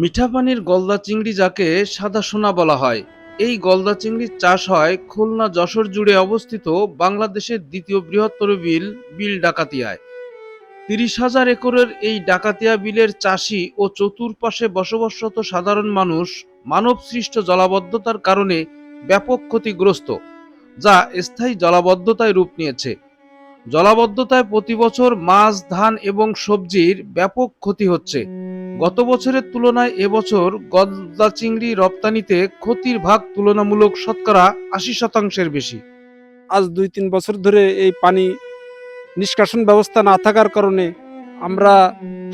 মিঠা পানির গলদা চিংড়ি যাকে সাদা সোনা বলা হয়। এই গলদা চিংড়ির চাষ হয় খুলনা যশোর জুড়ে অবস্থিত বাংলাদেশের দ্বিতীয় বৃহত্তর বিল বিল ডাকাতিয়ায়। তিরিশ হাজার একরের এই ডাকাতিয়া বিলের চাষি ও চতুর্পাশে বসবাসরত সাধারণ মানুষ মানব সৃষ্ট জলাবদ্ধতার কারণে ব্যাপক ক্ষতিগ্রস্ত, যা স্থায়ী জলাবদ্ধতায় রূপ নিয়েছে। জলাবদ্ধতায় প্রতি বছর মাছ, ধান এবং সবজির ব্যাপক ক্ষতি হচ্ছে। গত বছরের তুলনায় এবছর গলদা চিংড়ি রপ্তানিতে ক্ষতির ভাগ তুলনামূলক শতকরা আশি শতাংশের বেশি। আজ দুই তিন বছর ধরে এই পানি নিষ্কাশন ব্যবস্থা না থাকার কারণে আমরা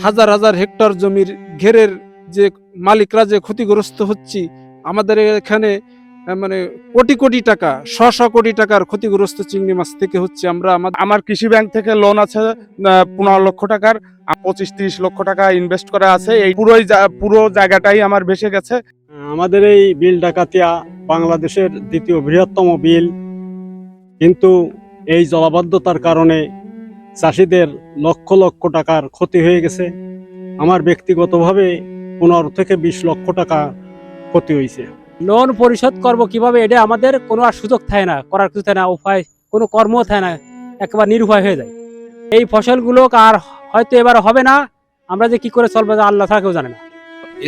হাজার হাজার হেক্টর জমির ঘেরের যে মালিকরা যে ক্ষতিগ্রস্ত হচ্ছি, আমাদের এখানে মানে কোটি কোটি টাকা শ শ কোটি টাকার ক্ষতিগ্রস্ত চিংড়ি মাছ থেকে হচ্ছে আমরা আমার কৃষি ব্যাংক থেকে লোন আছে পনেরো লক্ষ টাকার পঁচিশ তিরিশ লক্ষ টাকা ইনভেস্ট করা আছে। এই পুরোই জা- পুরো জায়গাটাই আমার ভেসে গেছে। আমাদের এই বিল ডাকাতিয়া বাংলাদেশের দ্বিতীয় বৃহত্তম বিল। কিন্তু এই জলাবদ্ধতার কারণে চাষিদের লক্ষ লক্ষ টাকার ক্ষতি হয়ে গেছে। আমার ব্যক্তিগতভাবে পনেরো থেকে বিশ লক্ষ টাকা ক্ষতি হয়েছে। লোন পরিশোধ করব কীভাবে এটা আমাদের কোনো আর সুযোগ থাকে না করার কিছু থাকে না উপায় কোনো কর্ম থাকে না একেবারে নিরুপায় হয়ে যায়। এই ফসলগুলো আর হয়তো এবার হবে না আমরা যে কি করে চলবে আল্লাহ ছাড়া কেউ জানে না।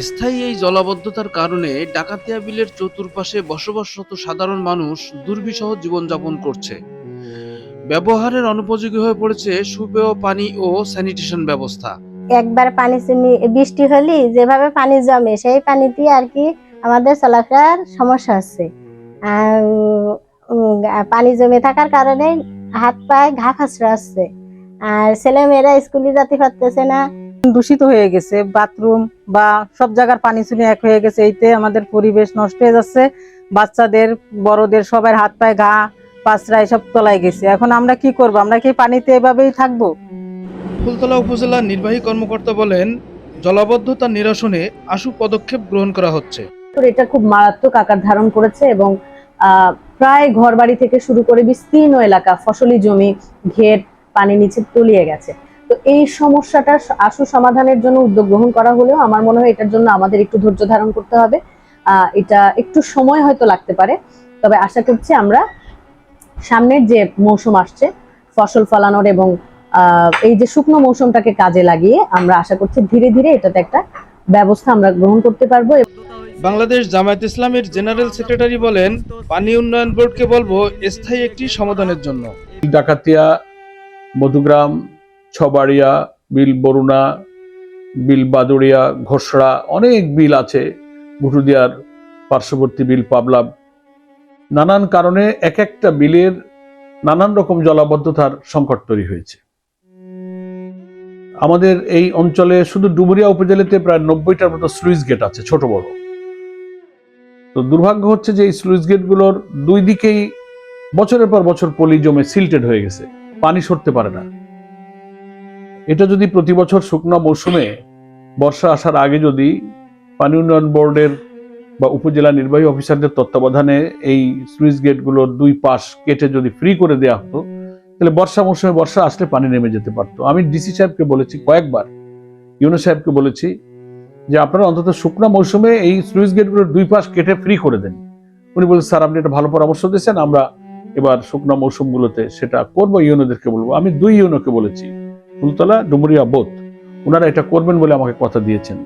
স্থায়ী এই জলাবদ্ধতার কারণে ডাকাতিয়া বিলের চতুর্পাশে বসবাসরত সাধারণ মানুষ দুর্বিষহ জীবনযাপন করছে। ব্যবহারের অনুপযোগী হয়ে পড়েছে সুপেয় পানি ও স্যানিটেশন ব্যবস্থা। একবার পানি বৃষ্টি হলে যেভাবে পানি জমে সেই পানিতে আর কি আমাদের চলাফেরার সমস্যা হচ্ছে উম, পানি জমে থাকার কারণে হাত পায়ে ঘা ফাঁসরা আসছে আর ছেলে মেয়েরা স্কুলে যেতে পারতেছে না। দূষিত হয়ে গেছে বাথরুম বা সব জায়গার পানি চুনি এক হয়ে গেছে এইতে আমাদের পরিবেশ নষ্ট হয়ে যাচ্ছে। বাচ্চাদের বড়দের সবার হাত পায়ে ঘা পাঁচরা এসব তলায় গেছে। এখন আমরা কি করব? আমরা কি পানিতে এভাবেই থাকব? ফুলতলা উপজেলার নির্বাহী কর্মকর্তা বলেন জলাবদ্ধতা নিরসনে আশু পদক্ষেপ গ্রহণ করা হচ্ছে। এটা খুব মারাত্মক আকার ধারণ করেছে এবং প্রায় ঘরবাড়ি থেকে শুরু করে বিস্তীর্ণ এলাকা ফসলি জমি, ঘের পানি নিচে তলিয়ে গেছে। তো এই সমস্যাটার আশু সমাধানের জন্য উদ্যোগ গ্রহণ করা হলেও আমার মনে হয় এটার জন্য আমাদের একটু ধৈর্য ধারণ করতে হবে। এটা একটু সময় হয়তো লাগতে পারে। তবে আশা করছি আমরা সামনের যে মৌসুম আসছে, ফসল ফলানোর এবং এই যে শুকনো মৌসুমটাকে কাজে লাগিয়ে আমরা আশা করছি ধীরে ধীরে এটাতে একটা ব্যবস্থা আমরা গ্রহণ করতে পারব। বাংলাদেশ জামায়াত ইসলামের জেনারেল সেক্রেটারি বলেন, পানি উন্নয়ন বোর্ডকে বলব স্থায়ী একটি সমাধানের জন্য। ডাকাতিয়া, মধুগ্রাম, ছবাড়িয়া বিল বরুণা বিল বাদুড়িয়া ঘোষড়া অনেক বিল আছে, ঘুটুদিয়ার পার্শ্ববর্তী বিল পাবলা নানান কারণে এক একটা বিলের নানান রকম জলাবদ্ধতার সংকট তৈরি হয়েছে। আমাদের এই অঞ্চলে শুধু ডুমুরিয়া উপজেলাতে প্রায় নব্বইটার মতো সুইচ গেট আছে, ছোট বড়। তো দুর্ভাগ্য হচ্ছে যে এই স্লুইস গেটগুলোর দুই দিকেই বছরের পর বছর পলি জমে সিল্টেড হয়ে গেছে, পানি সরতে পারে না। এটা যদি প্রতি বছর শুকনো মৌসুমে বর্ষা আসার আগে যদি পানি উন্নয়ন বোর্ডের বা উপজেলা নির্বাহী অফিসারদের তত্ত্বাবধানে এই সুইচ গেটগুলোর দুই পাশ কেটে যদি ফ্রি করে দেওয়া হতো, তাহলে বর্ষা মৌসুমে বর্ষা আসলে পানি নেমে যেতে পারতো। আমি ডিসি সাহেবকে বলেছি কয়েকবার ইউনো সাহেবকে বলেছি যে আপনারা অন্তত শুকনো মৌসুমে এই সুইচ গেটগুলোর দুই পাশ কেটে ফ্রি করে দেন। উনি বলছেন স্যার, আপনি একটা ভালো পরামর্শ দিয়েছেন, আমরা এবার শুকনো মৌসুমগুলোতে সেটা করব, ইউনোদেরকে বলব। আমি দুই ইউনোকে বলেছি, ফুলতলা, ডুমুরিয়া, বোধ। ওনারা এটা করবেন বলে আমাকে কথা দিয়েছেন।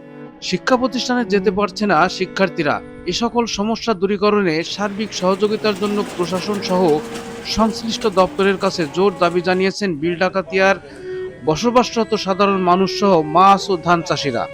শিক্ষা প্রতিষ্ঠানে যেতে পারছে না শিক্ষার্থীরা। এ সকল সমস্যা দূরীকরণে সার্বিক সহযোগিতার জন্য প্রশাসন সহ সংশ্লিষ্ট দপ্তরের কাছে জোর দাবি জানিয়েছেন বিল ডাকাতিয়ার বসবাসরত সাধারণ মানুষ সহ মাছ ও ধান চাষিরা।